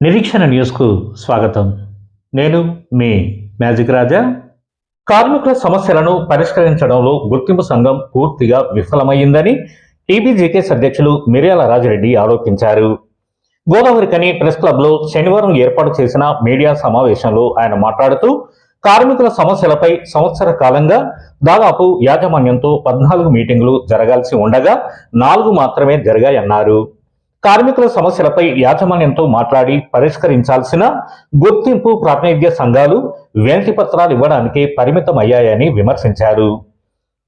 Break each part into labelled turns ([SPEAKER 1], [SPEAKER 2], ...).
[SPEAKER 1] నిరీక్షణ న్యూస్కు స్వాగతం. నేను మీ మ్యాజిక్ రాజా. కార్మికుల సమస్యలను పరిష్కరించడంలో గుర్తింపు సంఘం పూర్తిగా విఫలమైందని టీబీజీకేఎస్ అధ్యక్షులు మిర్యాల రాజిరెడ్డి ఆరోపించారు. గోదావరికని ప్రెస్ క్లబ్లో శనివారం ఏర్పాటు చేసిన మీడియా సమావేశంలో ఆయన మాట్లాడుతూ కార్మికుల సమస్యలపై సంవత్సర కాలంగా దాదాపు యాజమాన్యంతో పద్నాలుగు మీటింగులు జరగాల్సి ఉండగా నాలుగు మాత్రమే జరిగాయన్నారు. కార్మికుల సమస్యలపై యాజమాన్యంతో మాట్లాడి పరిష్కరించాల్సిన గుర్తింపు ప్రాతినిధ్య సంఘాలు వెంటి పత్రాలు ఇవ్వడానికే పరిమితమయ్యాయని విమర్శించారు.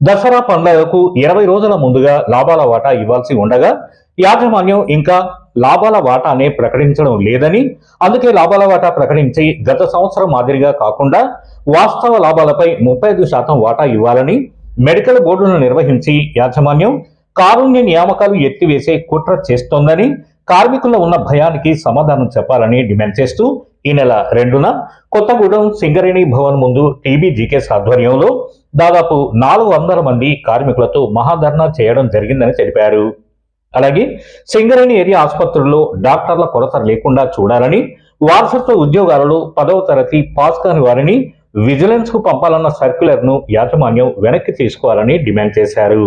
[SPEAKER 1] దసరా పండుగకు ఇరవై రోజుల ముందుగా లాభాల వాటా ఇవ్వాల్సి ఉండగా యాజమాన్యం ఇంకా లాభాల వాటానే ప్రకటించడం లేదని అందుకే లాభాల వాటా ప్రకటించి గత సంవత్సరం మాదిరిగా కాకుండా వాస్తవ లాభాలపై ముప్పై ఐదు శాతం వాటా ఇవ్వాలని మెడికల్ బోర్డును నిర్వహించి యాజమాన్యం కారుణ్య నియామకాలు ఎత్తివేసే కుట్ర చేస్తోందని కార్మికుల్లో ఉన్న భయానికి సమాధానం చెప్పాలని డిమాండ్ చేస్తూ ఈ నెల రెండున కొత్తగూడెం సింగరేణి భవన్ ముందు టీబీజీకేస్ ఆధ్వర్యంలో దాదాపు నాలుగు వందల మంది కార్మికులతో మహాధర్నా చేయడం జరిగిందని తెలిపారు. అలాగే సింగరేణి ఏరియా ఆసుపత్రుల్లో డాక్టర్ల కొరత లేకుండా చూడాలని వారసత్వ ఉద్యోగాలలో పదవ తరగతి పాస్ కాని వారిని విజిలెన్స్కు పంపాలన్న సర్క్యులర్ను యాజమాన్యం వెనక్కి తీసుకోవాలని డిమాండ్ చేశారు.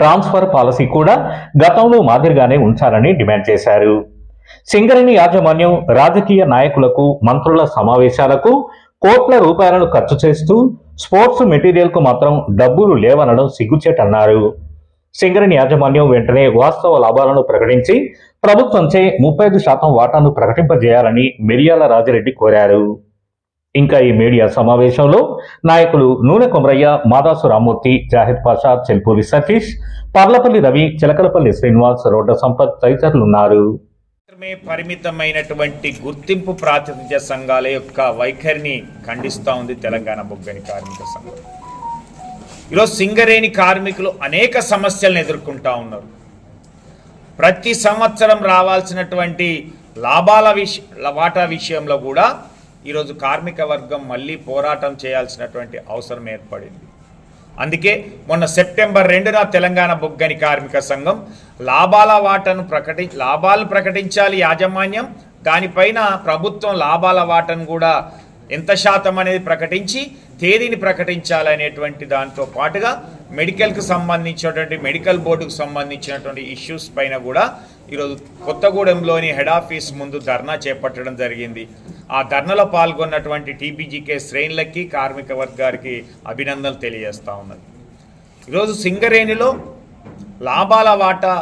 [SPEAKER 1] ట్రాన్స్ఫర్ పాలసీ కూడా గతంలో మాదిరిగానే ఉంచాలని డిమాండ్ చేశారు. సింగరేణి యాజమాన్యం రాజకీయ నాయకులకు మంత్రుల సమావేశాలకు కోట్ల రూపాయలను ఖర్చు చేస్తూ స్పోర్ట్స్ మెటీరియల్కు మాత్రం డబ్బులు లేవనడం సిగ్గుచేటన్నారు. సింగరేణి యాజమాన్యం వెంటనే వాస్తవ లాభాలను ప్రకటించి ప్రభుత్వంచే ముప్పై ఐదు శాతం వాటాను ప్రకటింపజేయాలని మిరియాల రాజిరెడ్డి కోరారు. ఇంకా ఈ మీడియా సమావేశంలో నాయకులు నూనె కొమరయ్య మాదాసు రామ్మూర్తి జాహిద్ పాషా చెల్పూరి సతీష్ పర్లపల్లి రవి చిలకలపల్లి శ్రీనివాస్ రోడ్డ సంపత్ తదితరులు ఉన్నారు.
[SPEAKER 2] మాత్రమే పరిమితమైనటువంటి గుర్తింపు ప్రాతినిధ్య సంఘాల యొక్క వైఖరిని ఖండిస్తూ ఉంది తెలంగాణ బొగ్గని కార్మిక సంఘం. ఈరోజు సింగరేణి కార్మికులు అనేక సమస్యలను ఎదుర్కొంటా ఉన్నారు. ప్రతి సంవత్సరం రావాల్సినటువంటి లాభాల విష వాటా విషయంలో కూడా ఈరోజు కార్మిక వర్గం మళ్ళీ పోరాటం చేయాల్సినటువంటి అవసరం ఏర్పడింది. అందుకే మొన్న సెప్టెంబర్ రెండున తెలంగాణ బొగ్గని కార్మిక సంఘం లాభాల వాటను ప్రకటి లాభాలు ప్రకటించాలి యాజమాన్యం దానిపైన ప్రభుత్వం లాభాల వాటను కూడా ఎంత శాతం అనేది ప్రకటించి తేదీని ప్రకటించాలనేటువంటి దాంతో పాటుగా మెడికల్కి సంబంధించినటువంటి మెడికల్ బోర్డుకు సంబంధించినటువంటి ఇష్యూస్ పైన కూడా ఈరోజు కొత్తగూడెంలోని హెడ్ ఆఫీస్ ముందు ధర్నా చేపట్టడం జరిగింది. ఆ ధర్నలో పాల్గొన్నటువంటి టీపీజీకే శ్రేణులకి కార్మిక వర్గానికి అభినందనలు తెలియజేస్తా ఉన్నది ఈరోజు సింగరేణిలో లాభాల వాటా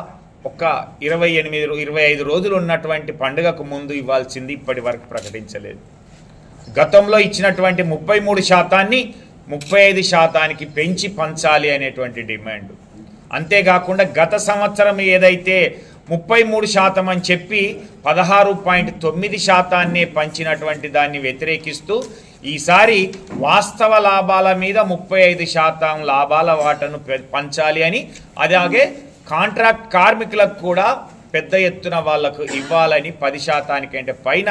[SPEAKER 2] ఒక ఇరవై ఎనిమిది ఇరవై ఐదు రోజులు ఉన్నటువంటి పండుగకు ముందు ఇవ్వాల్సింది ఇప్పటి వరకు ప్రకటించలేదు. గతంలో ఇచ్చినటువంటి ముప్పై మూడు శాతాన్ని ముప్పై ఐదు శాతానికి పెంచి పంచాలి అనేటువంటి డిమాండ్. అంతేకాకుండా గత సంవత్సరం ఏదైతే ముప్పై మూడు శాతం అని చెప్పి పదహారు పాయింట్ తొమ్మిది శాతాన్నే పంచినటువంటి దాన్ని వ్యతిరేకిస్తూ ఈసారి వాస్తవ లాభాల మీద ముప్పై ఐదు శాతం లాభాల వాటను పె- పంచాలి అని. అలాగే కాంట్రాక్ట్ కార్మికులకు కూడా పెద్ద ఎత్తున వాళ్ళకు ఇవ్వాలని పది శాతానికంటే పైన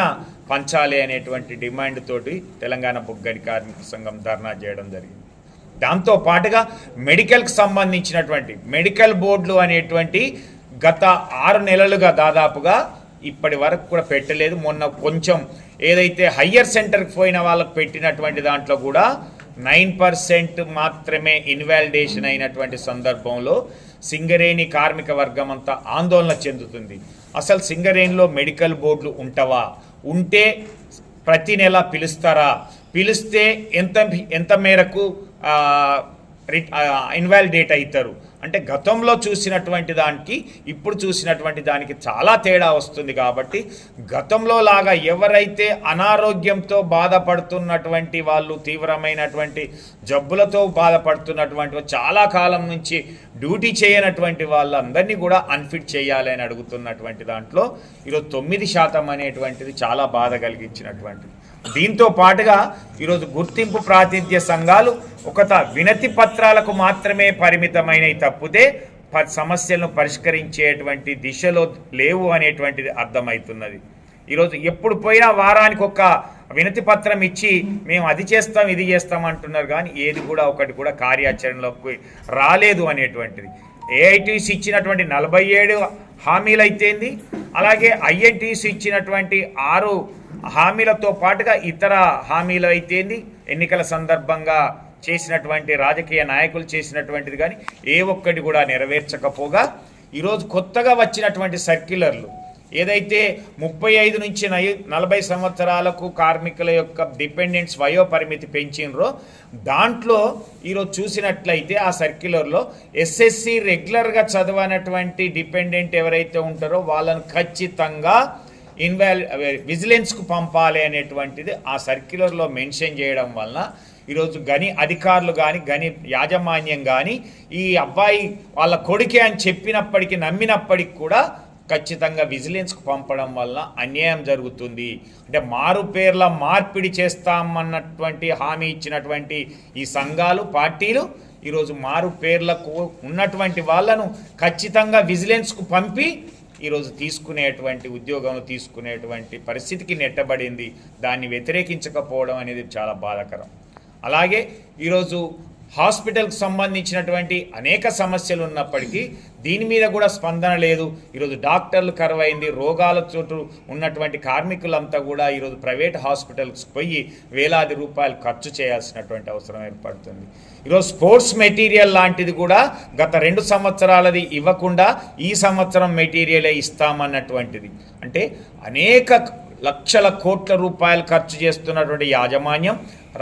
[SPEAKER 2] పంచాలి అనేటువంటి డిమాండ్ తోటి తెలంగాణ బొగ్గడి కార్మిక సంఘం ధర్నా చేయడం జరిగింది. దాంతో పాటుగా మెడికల్కి సంబంధించినటువంటి మెడికల్ బోర్డులు అనేటువంటి గత ఆరు నెలలుగా దాదాపుగా ఇప్పటి వరకు కూడా పెట్టలేదు. మొన్న కొంచెం ఏదైతే హయ్యర్ సెంటర్కి పోయిన వాళ్ళకు పెట్టినటువంటి దాంట్లో కూడా నైన్ పర్సెంట్ మాత్రమే ఇన్వాలిడేషన్ అయినటువంటి సందర్భంలో సింగరేణి కార్మిక వర్గం అంతా ఆందోళన చెందుతుంది. అసలు సింగరేణిలో మెడికల్ బోర్డులు ఉంటవా? ఉంటే ప్రతి నెల పిలుస్తారా? పిలిస్తే ఎంత ఎంత మేరకు ఇన్వాలిడేట్ అవుతారు అంటే గతంలో చూసినటువంటి దానికి ఇప్పుడు చూసినటువంటి దానికి చాలా తేడా వస్తుంది కాబట్టి గతంలో లాగా ఎవరైతే అనారోగ్యంతో బాధపడుతున్నటువంటి వాళ్ళు తీవ్రమైనటువంటి జబ్బులతో బాధపడుతున్నటువంటి చాలా కాలం నుంచి డ్యూటీ చేయనటువంటి వాళ్ళందరినీ కూడా అన్ఫిట్ చేయాలి అని అడుగుతున్నటువంటి దాంట్లో ఈరోజు తొమ్మిది శాతం అనేటువంటిది చాలా బాధ కలిగించినటువంటిది. దీంతో పాటుగా ఈరోజు గుర్తింపు ప్రాతినిధ్య సంఘాలు ఒక వినతి పత్రాలకు మాత్రమే పరిమితమైనవి తప్పితే ప- సమస్యలను పరిష్కరించేటువంటి దిశలో లేవు అనేటువంటిది అర్థమవుతున్నది. ఈరోజు ఎప్పుడు పోయినా వారానికి ఒక వినతి పత్రం ఇచ్చి మేము అది చేస్తాం ఇది చేస్తాం అంటున్నారు కానీ ఏది కూడా ఒకటి కూడా కార్యాచరణలోకి రాలేదు అనేటువంటిది. ఏఐటీసీ ఇచ్చినటువంటి నలభై ఏడు హామీలు అయితేంది అలాగే ఐఎన్టీసీ ఇచ్చినటువంటి ఆరు హామీలతో పాటుగా ఇతర హామీలు అయితేంది ఎన్నికల సందర్భంగా చేసినటువంటి రాజకీయ నాయకులు చేసినటువంటిది కానీ ఏ ఒక్కటి కూడా నెరవేర్చకపోగా ఈరోజు కొత్తగా వచ్చినటువంటి సర్క్యులర్లు ఏదైతే ముప్పై ఐదు నుంచి నై- నలభై సంవత్సరాలకు కార్మికుల యొక్క డిపెండెంట్స్ వయో పరిమితి పెంచినరో దాంట్లో ఈరోజు చూసినట్లయితే ఆ సర్క్యులర్లో ఎస్ఎస్సి రెగ్యులర్గా చదవనటువంటి డిపెండెంట్ ఎవరైతే ఉంటారో వాళ్ళను ఖచ్చితంగా ఇన్వాల్ విజిలెన్స్కు పంపాలి అనేటువంటిది ఆ సర్క్యులర్లో మెన్షన్ చేయడం వలన ఈరోజు గని అధికారులు కానీ గని యాజమాన్యం కానీ ఈ అబ్బాయి వాళ్ళ కొడుకే అని చెప్పినప్పటికీ నమ్మినప్పటికి కూడా ఖచ్చితంగా విజిలెన్స్కు పంపడం వల్ల అన్యాయం జరుగుతుంది. అంటే మారు పేర్ల మార్పిడి చేస్తామన్నటువంటి హామీ ఇచ్చినటువంటి ఈ సంఘాలు పార్టీలు ఈరోజు మారు పేర్లకు ఉన్నటువంటి వాళ్ళను ఖచ్చితంగా విజిలెన్స్కు పంపి ఈరోజు తీసుకునేటువంటి ఉద్యోగం తీసుకునేటువంటి పరిస్థితికి నెట్టబడింది. దాన్ని వ్యతిరేకించకపోవడం అనేది చాలా బాధాకరం. అలాగే ఈరోజు హాస్పిటల్కి సంబంధించినటువంటి అనేక సమస్యలు ఉన్నప్పటికీ దీని మీద కూడా స్పందన లేదు. ఈరోజు డాక్టర్లు కరువైంది రోగాల చోటు ఉన్నటువంటి కార్మికులంతా కూడా ఈరోజు ప్రైవేట్ హాస్పిటల్స్ పోయి వేలాది రూపాయలు ఖర్చు చేయాల్సినటువంటి అవసరం ఏర్పడుతుంది. ఈరోజు స్పోర్ట్స్ మెటీరియల్ లాంటిది కూడా గత రెండు సంవత్సరాలది ఇవ్వకుండా ఈ సంవత్సరం మెటీరియలే ఇస్తామన్నటువంటిది. అంటే అనేక లక్షల కోట్ల రూపాయలు ఖర్చు చేస్తున్నటువంటి యాజమాన్యం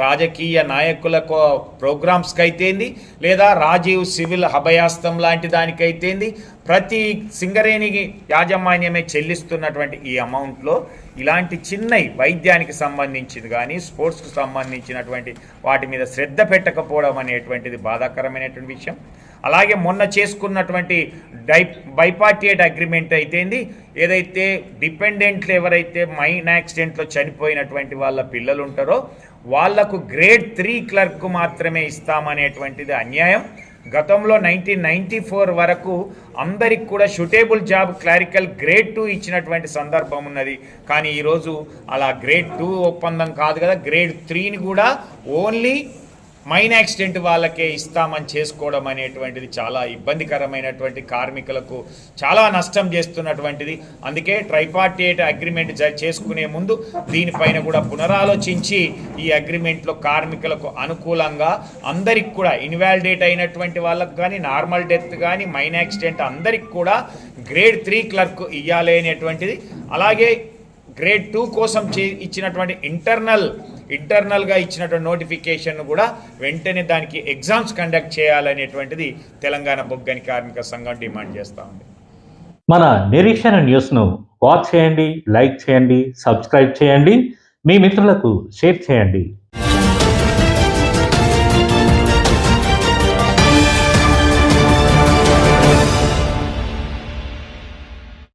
[SPEAKER 2] రాజకీయ నాయకులకు ప్రోగ్రామ్స్కి అయితేంది లేదా రాజీవ్ సివిల్ అభయాస్తం లాంటి దానికైతేంది? ప్రతి సింగరేణికి యాజమాన్యమే చెల్లిస్తున్నటువంటి ఈ అమౌంట్లో ఇలాంటి చిన్నవి వైద్యానికి సంబంధించింది కానీ స్పోర్ట్స్కు సంబంధించినటువంటి వాటి మీద శ్రద్ధ పెట్టకపోవడం అనేటువంటిది బాధాకరమైనటువంటి విషయం. అలాగే మొన్న చేసుకున్నటువంటి డై బైపార్టియేట్ అగ్రిమెంట్ అయితేంది ఏదైతే డిపెండెంట్లు ఎవరైతే మైన్ యాక్సిడెంట్లో చనిపోయినటువంటి వాళ్ళ పిల్లలు ఉంటారో వాళ్ళకు గ్రేడ్ త్రీ క్లర్క్ మాత్రమే ఇస్తామనేటువంటిది అన్యాయం. గతంలో నైన్టీన్ నైన్టీ ఫోర్ వరకు అందరికి కూడా suitable job clerical grade two ఇచ్చినటువంటి సందర్భం ఉన్నది. కానీ ఈరోజు అలా గ్రేడ్ టూ ఒప్పందం కాదు కదా. గ్రేడ్ త్రీని కూడా ఓన్లీ మైన్ యాక్సిడెంట్ వాళ్ళకే ఇస్తామని చేసుకోవడం అనేటువంటిది చాలా ఇబ్బందికరమైనటువంటి కార్మికులకు చాలా నష్టం చేస్తున్నటువంటిది. అందుకే ట్రైపార్టియేట్ అగ్రిమెంట్ చేసుకునే ముందు దీనిపైన కూడా పునరాలోచించి ఈ అగ్రిమెంట్లో కార్మికులకు అనుకూలంగా అందరికి కూడా ఇన్వాలిడేట్ అయినటువంటి వాళ్ళకు కానీ నార్మల్ డెత్ కానీ మైన్ యాక్సిడెంట్ అందరికి కూడా గ్రేడ్ త్రీ క్లర్క్ ఇవ్వాలి అనేటువంటిది. అలాగే గ్రేడ్ టూ కోసం చే ఇచ్చినటువంటి ఇంటర్నల్ ఇంటర్నల్గా ఇచ్చినటువంటి నోటిఫికేషన్ కూడా వెంటనే దానికి ఎగ్జామ్స్ కండక్ట్ చేయాలనేటువంటిది తెలంగాణ బొగ్గని కార్మిక సంఘం డిమాండ్ చేస్తూ ఉంది.
[SPEAKER 1] మన నిరీక్షణ న్యూస్ను వాచ్ చేయండి లైక్ చేయండి సబ్స్క్రైబ్ చేయండి. మీ మిత్రులకు షేర్ చేయండి.